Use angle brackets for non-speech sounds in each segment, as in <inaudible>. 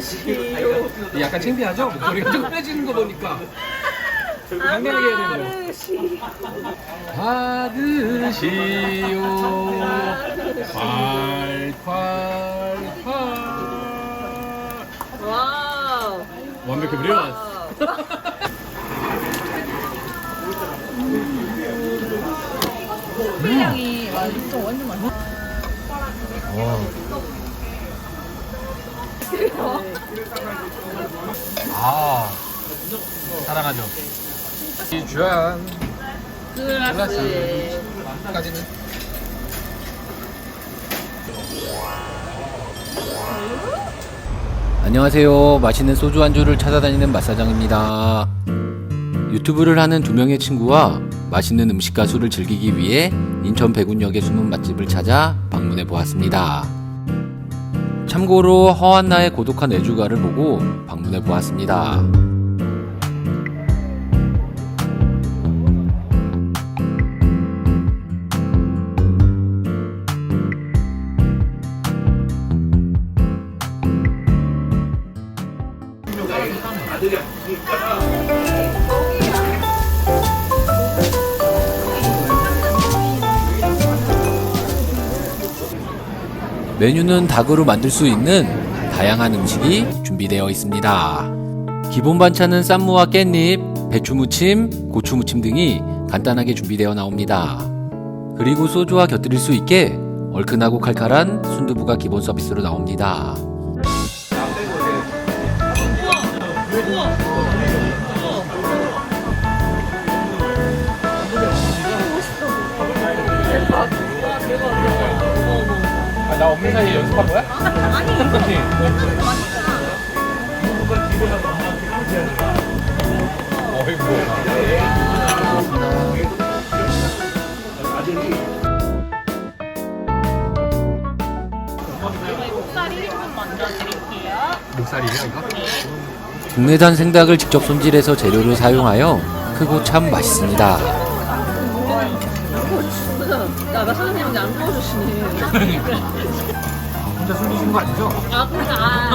받으시오. 약간 창피하죠? 목소리가 좀 빼지는 거 보니까 당당하게 해야 되는 거 받으시오 콸콸콸 와우. 완벽해 브리온 향이 완전 완전 맛있어. 아 사랑하죠 이 주한 글라스. 까지는 안녕하세요. 맛있는 소주 안주를 찾아다니는 맛사장입니다. 유튜브를 하는 두 명의 친구와 맛있는 음식과 술을 즐기기 위해 인천 백운역의 숨은 맛집을 찾아 방문해 보았습니다. 참고로 허한나의 고독한 애주가를 보고 방문해 보았습니다. 메뉴는 닭으로 만들 수 있는 다양한 음식이 준비되어 있습니다. 기본 반찬은 쌈무와 깻잎, 배추무침, 고추무침 등이 간단하게 준비되어 나옵니다. 그리고 소주와 곁들일 수 있게 얼큰하고 칼칼한 순두부가 기본 서비스로 나옵니다. 아, 나 없는 사이에 연습한 거야? 아니 어이구 목살이에요 이거? 국내산 생닭을 직접 손질해서 재료를 사용하여 크고 참 맛있습니다. 야, 나 선생님인데 안 도와주시네. 혼자 술 드시는 거 아니죠? 아, 그러니까, 아,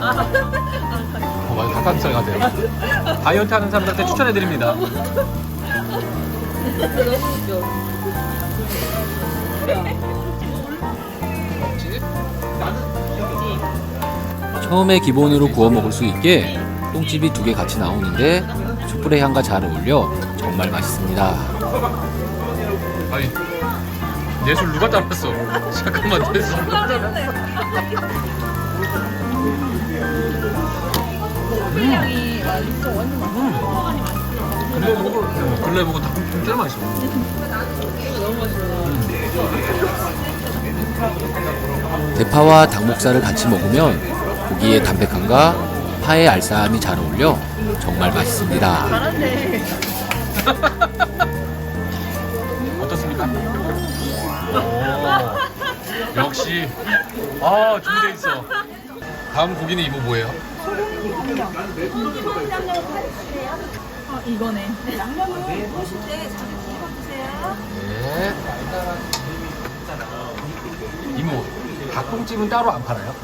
아. 어, 맞아 닭가슴살 같아요 다이어트 하는 사람들한테 추천해드립니다 너무 웃겨. 처음에 기본으로 구워 먹을 수 있게 똥집이 두 개 같이 나오는데 숯불의 향과 잘 어울려 정말 맛있습니다. 아니 예술 누가 따랐어? <laughs> 잠깐만 됐어 향이 완전 완전. 근래 보고 근래 보고 닭볶음 진짜 맛있어 너무 맛있어. 대파와 닭목살을 같이 먹으면 고기의 담백함과 파의 알싸함이 잘 어울려 정말 맛있습니다. 잘하네. <laughs> 역시 아 준비돼 있어 다음 고기는 이모 뭐예요? 아, 이거네. 네 이모 닭똥집은 따로 안 팔아요?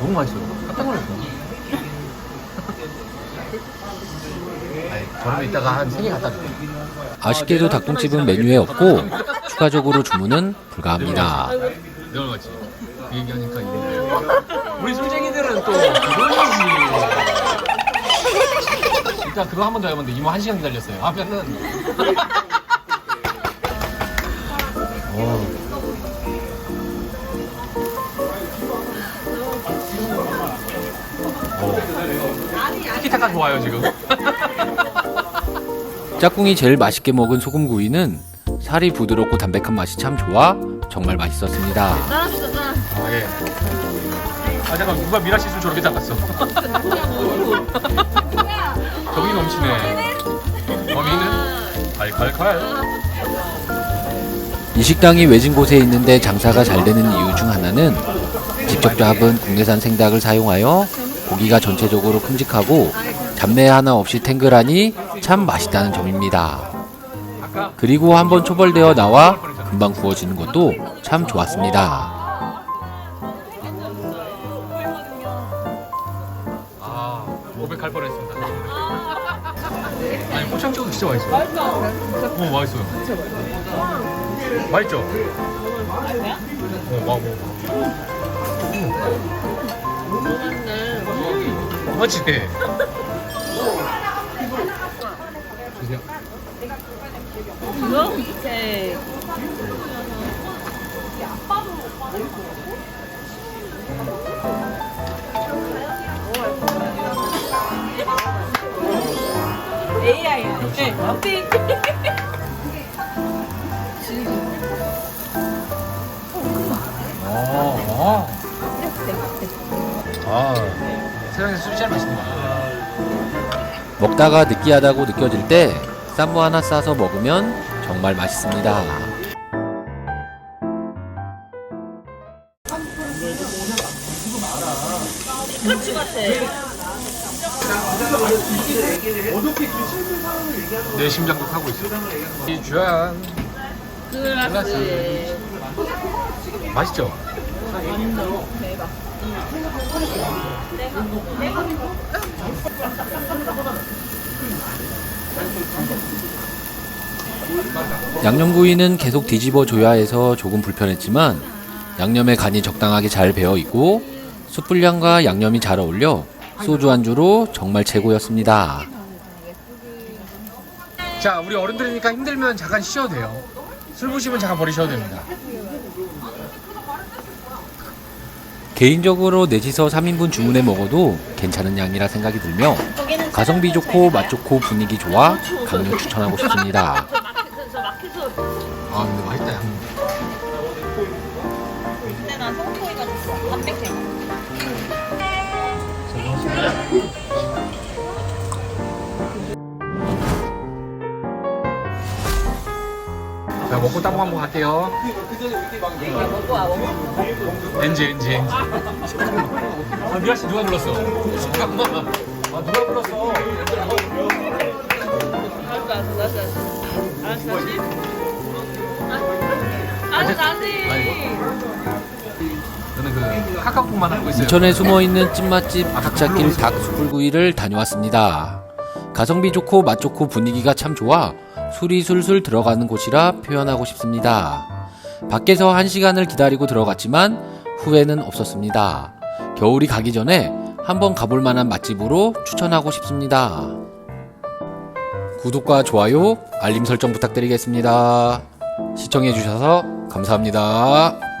너무 맛있어요 깜짝 놀랐어 아니 저는 이따가 한 세 개 갖다 줄게요 아쉽게도 닭똥집은 메뉴에 없고 추가적으로 주문은 불가합니다. 내가 얘기하니까 우리 술쟁이들은 또 그거지 일단 그거 한 번 더 해봤는데 이모 한 시간 기다렸어요 하면은 어. 어. 티키타카 좋아요 지금 짝꿍이 제일 맛있게 먹은 소금구이는 살이 부드럽고 담백한 맛이 참 좋아 정말 맛있었습니다. 짠합시다, 짠. 아 예. 아 잠깐 누가 미라시술 저렇게 닦았어? 정이 <laughs> 넘치네. 어미는 칼칼칼. 이 식당이 외진 곳에 있는데 장사가 잘 되는 이유 중 하나는 직접 잡은 국내산 생닭을 사용하여 고기가 전체적으로 큼직하고 잡내 하나 없이 탱글하니 참 맛있다는 점입니다. 그리고 한번 초벌되어 나와 금방 구워지는 것도 참 좋았습니다. 아, 맛있어. 어 맛있어요. 맛있죠. 어 와우. 음. 맛있네. 맞지? 네. 아, 세상에서 술이 제일 맛있구나. 먹다가 느끼하다고 느껴질 때 쌈무 하나 싸서 먹으면 정말 맛있습니다. 피카츄 같아. 내 심장도 타고 있어. 이 주한 글라스. 맛있죠? 완전 대박. 양념구이는 계속 뒤집어 줘야 해서 조금 불편했지만 양념의 간이 적당하게 잘 배어 있고 숯불향과 양념이 잘 어울려 소주 안주로 정말 최고였습니다. 자, 우리 어른들이니까 힘들면 잠깐 쉬어도 돼요. 술 부시면 잠깐 버리셔도 됩니다. 개인적으로 넷이서 3인분 주문해 먹어도 괜찮은 양이라 생각이 들며 가성비 좋고 맛 좋고 분위기 좋아 강력 추천하고 싶습니다. 아, 근데 맛있다, 양. 근데 난 소고기가 좋아. 담백해. 자, 먹고 땀 한번 갈게요. 먹고 와, 먹고. 엔지, 엔지, 엔지. 아, 미라 씨 누가 불렀어? 잠깐만. 아, 누가 불렀어? 알았어, 알았어. 알았어. 아, 알았어, 다시. 저는 그 카카오톡만 하고 있어요. 인천에 숨어 있는 찐맛집 기찻길 닭 숯불구이를 다녀왔습니다. 가성비 좋고 맛 좋고 분위기가 참 좋아 술이 술술 들어가는 곳이라 표현하고 싶습니다. 밖에서 한 시간을 기다리고 들어갔지만 후회는 없었습니다. 겨울이 가기 전에 한번 가볼 만한 맛집으로 추천하고 싶습니다. 구독과 좋아요, 알림 설정 부탁드리겠습니다. 시청해주셔서 감사합니다.